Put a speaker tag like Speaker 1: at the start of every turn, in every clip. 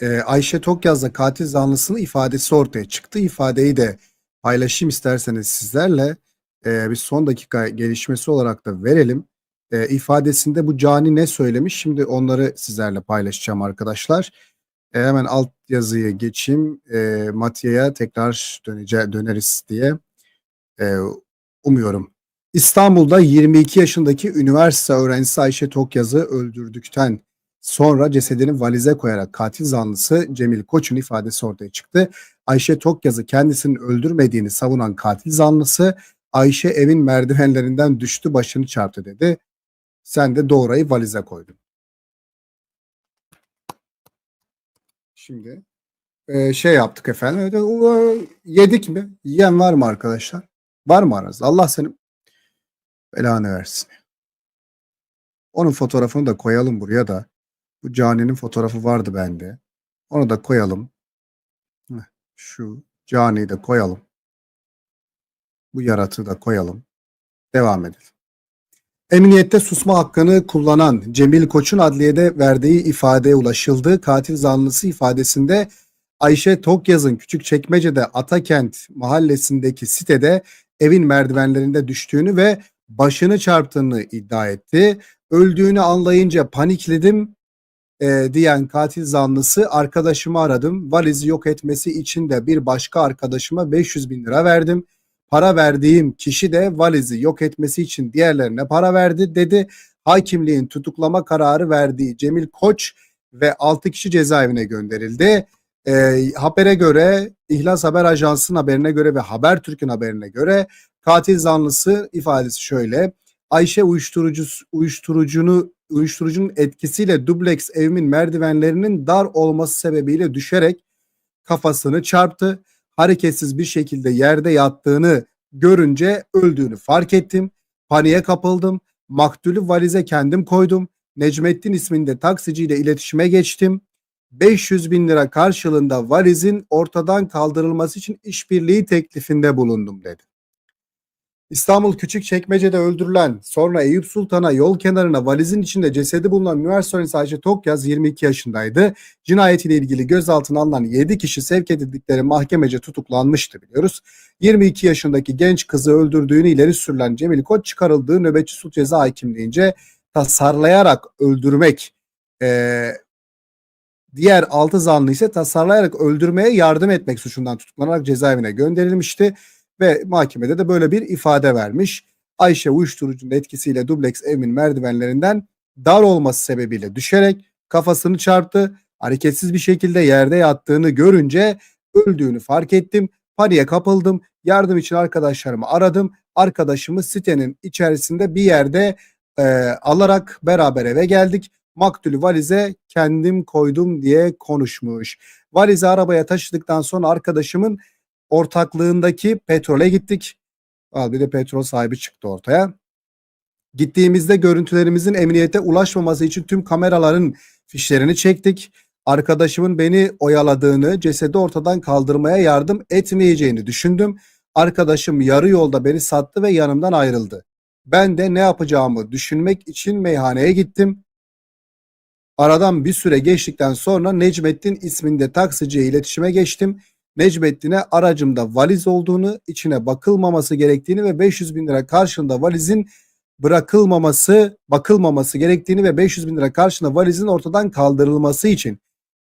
Speaker 1: Ee, Ayşe Tokyaz'la katil zanlısının ifadesi ortaya çıktı. İfadeyi de paylaşayım isterseniz sizlerle. Ee, bir son dakika gelişmesi olarak da verelim. Ee, ifadesinde bu cani ne söylemiş? Şimdi onları sizlerle paylaşacağım arkadaşlar. Ee, hemen alt yazıyı geçeyim. Ee, Matiye'ye tekrar dönece döneriz diye ee, umuyorum. İstanbul'da 22 yaşındaki üniversite öğrencisi Ayşe Tokyaz'ı öldürdükten sonra cesedini valize koyarak katil zanlısı Cemil Koç'un ifadesi ortaya çıktı. Ayşe Tokyaz'ı kendisinin öldürmediğini savunan katil zanlısı Ayşe evin merdivenlerinden düştü başını çarptı dedi. Sen de doğrayı valize koydun. Şimdi e, şey yaptık efendim. Evet, o, Yedik mi? Yiyen var mı arkadaşlar? Var mı aranızda? Allah senin belanı versin. Onun fotoğrafını da koyalım buraya da. Bu caninin fotoğrafı vardı bende. Onu da koyalım. Şu caniyi de koyalım. Bu yaratığı da koyalım. Devam edelim. Emniyette susma hakkını kullanan Cemil Koç'un adliyede verdiği ifadeye ulaşıldı. Katil zanlısı ifadesinde Ayşe Tokyaz'ın Küçükçekmece'de Atakent mahallesindeki sitede evin merdivenlerinde düştüğünü ve başını çarptığını iddia etti. Öldüğünü anlayınca panikledim e, diyen katil zanlısı arkadaşımı aradım. Valizi yok etmesi için de bir başka arkadaşıma 500 bin lira verdim. Para verdiğim kişi de valizi yok etmesi için diğerlerine para verdi dedi. Hakimliğin tutuklama kararı verdiği Cemil Koç ve 6 kişi cezaevine gönderildi. E, habere göre İhlas Haber Ajansı'nın haberine göre ve Habertürk'ün haberine göre katil zanlısı ifadesi şöyle. Ayşe uyuşturucu uyuşturucunu uyuşturucunun etkisiyle dubleks evimin merdivenlerinin dar olması sebebiyle düşerek kafasını çarptı. Hareketsiz bir şekilde yerde yattığını görünce öldüğünü fark ettim. Paniğe kapıldım. Maktulü valize kendim koydum. Necmettin isminde taksiciyle iletişime geçtim. 500 bin lira karşılığında valizin ortadan kaldırılması için işbirliği teklifinde bulundum dedi. İstanbul Küçükçekmece'de öldürülen sonra Eyüp Sultan'a yol kenarına valizin içinde cesedi bulunan üniversite öğrencisi Ayşe Tokyaz 22 yaşındaydı. Cinayetiyle ilgili gözaltına alınan 7 kişi sevk edildikleri mahkemece tutuklanmıştı biliyoruz. 22 yaşındaki genç kızı öldürdüğünü ileri sürülen Cemil Koç çıkarıldığı nöbetçi suç ceza hakimliğince tasarlayarak öldürmek eee Diğer 6 zanlı ise tasarlayarak öldürmeye yardım etmek suçundan tutuklanarak cezaevine gönderilmişti ve mahkemede de böyle bir ifade vermiş. Ayşe uyuşturucunun etkisiyle dubleks evimin merdivenlerinden dar olması sebebiyle düşerek kafasını çarptı. Hareketsiz bir şekilde yerde yattığını görünce öldüğünü fark ettim. Paniğe kapıldım. Yardım için arkadaşlarımı aradım. Arkadaşımı sitenin içerisinde bir yerde e, alarak beraber eve geldik. Maktulü valize kendim koydum diye konuşmuş. Valizi arabaya taşıdıktan sonra arkadaşımın ortaklığındaki petrole gittik. Al bir de petrol sahibi çıktı ortaya. Gittiğimizde görüntülerimizin emniyete ulaşmaması için tüm kameraların fişlerini çektik. Arkadaşımın beni oyaladığını, cesedi ortadan kaldırmaya yardım etmeyeceğini düşündüm. Arkadaşım yarı yolda beni sattı ve yanımdan ayrıldı. Ben de ne yapacağımı düşünmek için meyhaneye gittim. Aradan bir süre geçtikten sonra Necmettin isminde taksiciye iletişime geçtim. Necmettin'e aracımda valiz olduğunu, içine bakılmaması gerektiğini ve 500 bin lira karşılığında valizin bırakılmaması, bakılmaması gerektiğini ve 500 bin lira karşılığında valizin ortadan kaldırılması için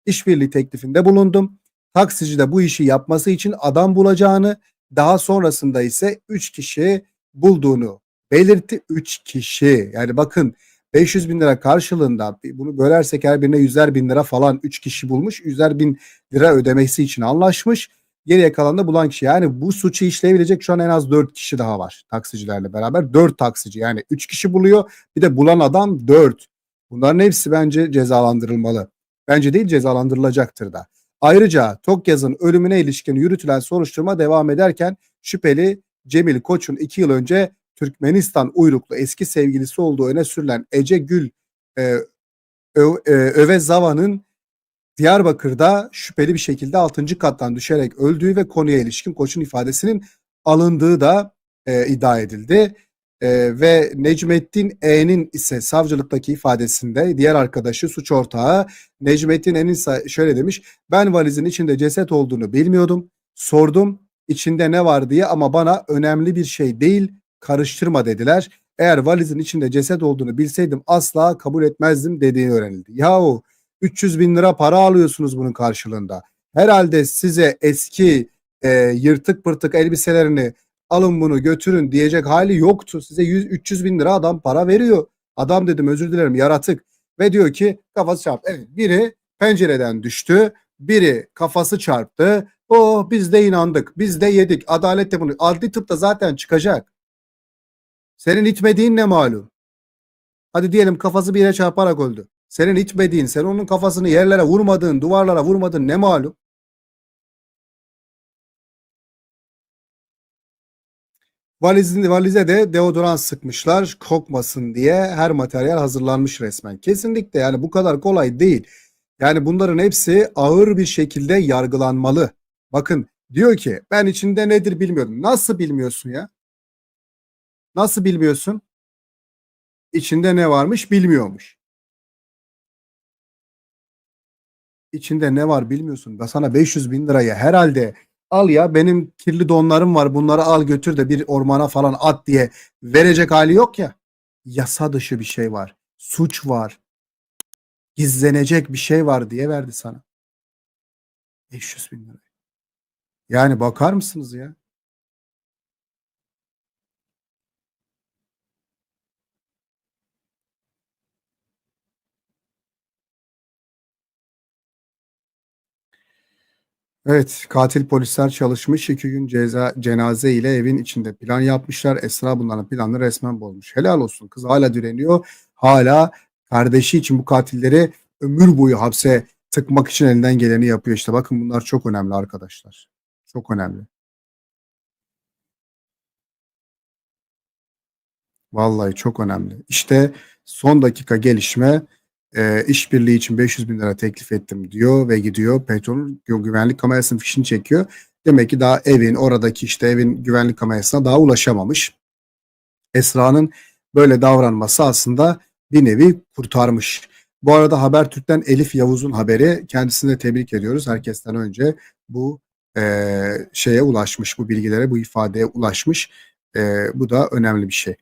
Speaker 1: işbirliği teklifinde bulundum. Taksici de bu işi yapması için adam bulacağını, daha sonrasında ise 3 kişi bulduğunu belirtti. 3 kişi yani bakın 500 bin lira karşılığında bunu bölersek her birine yüzer bin lira falan 3 kişi bulmuş. Yüzer bin lira ödemesi için anlaşmış. Geriye kalan da bulan kişi. Yani bu suçu işleyebilecek şu an en az 4 kişi daha var taksicilerle beraber. 4 taksici yani 3 kişi buluyor. Bir de bulan adam 4. Bunların hepsi bence cezalandırılmalı. Bence değil cezalandırılacaktır da. Ayrıca Tokyaz'ın ölümüne ilişkin yürütülen soruşturma devam ederken şüpheli Cemil Koç'un 2 yıl önce Türkmenistan uyruklu eski sevgilisi olduğu öne sürülen Ece Gül e, Ö, e, Öve Zava'nın Diyarbakır'da şüpheli bir şekilde 6. kattan düşerek öldüğü ve konuya ilişkin koçun ifadesinin alındığı da e, iddia edildi. Ee, ve Necmettin E'nin ise savcılıktaki ifadesinde diğer arkadaşı suç ortağı Necmettin E'nin şöyle demiş. Ben valizin içinde ceset olduğunu bilmiyordum. Sordum içinde ne var diye ama bana önemli bir şey değil karıştırma dediler. Eğer valizin içinde ceset olduğunu bilseydim asla kabul etmezdim dediğini öğrenildi. Yahu 300 bin lira para alıyorsunuz bunun karşılığında. Herhalde size eski e, yırtık pırtık elbiselerini alın bunu götürün diyecek hali yoktu. Size 100, 300 bin lira adam para veriyor. Adam dedim özür dilerim yaratık. Ve diyor ki kafası çarptı. Evet biri pencereden düştü. Biri kafası çarptı. Oh biz de inandık. Biz de yedik. Adalet de bunu. Adli tıpta zaten çıkacak. Senin itmediğin ne malum? Hadi diyelim kafası bir yere çarparak öldü. Senin itmediğin, sen onun kafasını yerlere vurmadığın, duvarlara vurmadığın ne malum? Valizin, valize de deodorant sıkmışlar kokmasın diye her materyal hazırlanmış resmen. Kesinlikle yani bu kadar kolay değil. Yani bunların hepsi ağır bir şekilde yargılanmalı. Bakın diyor ki ben içinde nedir bilmiyorum. Nasıl bilmiyorsun ya? Nasıl bilmiyorsun? İçinde ne varmış bilmiyormuş. İçinde ne var bilmiyorsun. Da sana 500 bin liraya herhalde al ya benim kirli donlarım var bunları al götür de bir ormana falan at diye verecek hali yok ya. Yasa dışı bir şey var. Suç var. Gizlenecek bir şey var diye verdi sana. 500 bin lira. Yani bakar mısınız ya? Evet, katil polisler çalışmış. iki gün ceza, cenaze ile evin içinde plan yapmışlar. Esra bunların planını resmen bozmuş. Helal olsun. Kız hala direniyor. Hala kardeşi için bu katilleri ömür boyu hapse tıkmak için elinden geleni yapıyor. İşte bakın bunlar çok önemli arkadaşlar. Çok önemli. Vallahi çok önemli. İşte son dakika gelişme e, işbirliği için 500 bin lira teklif ettim diyor ve gidiyor petrolün gü- güvenlik kamerasının fişini çekiyor. Demek ki daha evin oradaki işte evin güvenlik kamerasına daha ulaşamamış. Esra'nın böyle davranması aslında bir nevi kurtarmış. Bu arada Habertürk'ten Elif Yavuz'un haberi kendisini de tebrik ediyoruz. Herkesten önce bu e, şeye ulaşmış, bu bilgilere, bu ifadeye ulaşmış. E, bu da önemli bir şey.